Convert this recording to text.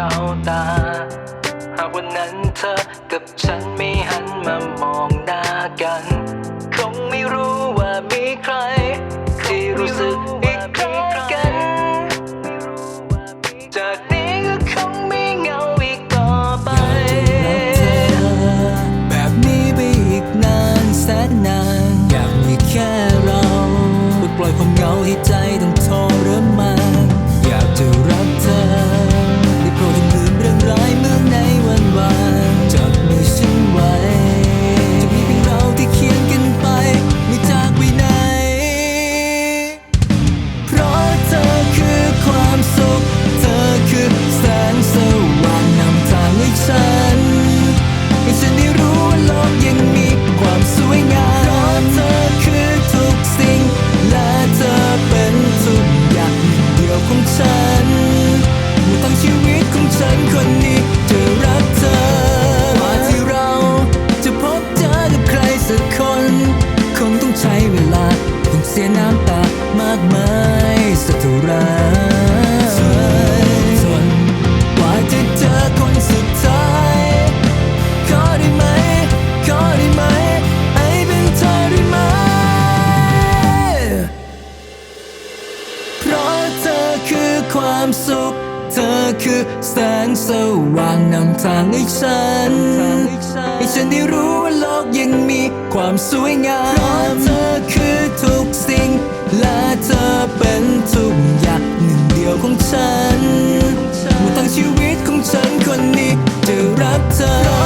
เข้าตา หากวันนั้นเธอกับฉันไม่หันมามองหน้ากัน คงไม่รู้ สียน้ำตามากมายสักเท่าไหรจนกว่าจะเจอคนสุดท้ายขอได้ไหมขอได้ไหมไอ้เป็นเธอได้ไหม เพราะเธอคือความสุข อคือแสงสว่างนำทางให้ฉัน ให้ฉันได้รู้ว่าโลกยังมีความสวยงามเพราะเธอคือทุกสิ่ง และเธอเป็นทุกอย่างหนึ่งเดียวของฉันหมดทั้งชีวิตของฉันคนนี้จะรักเธอ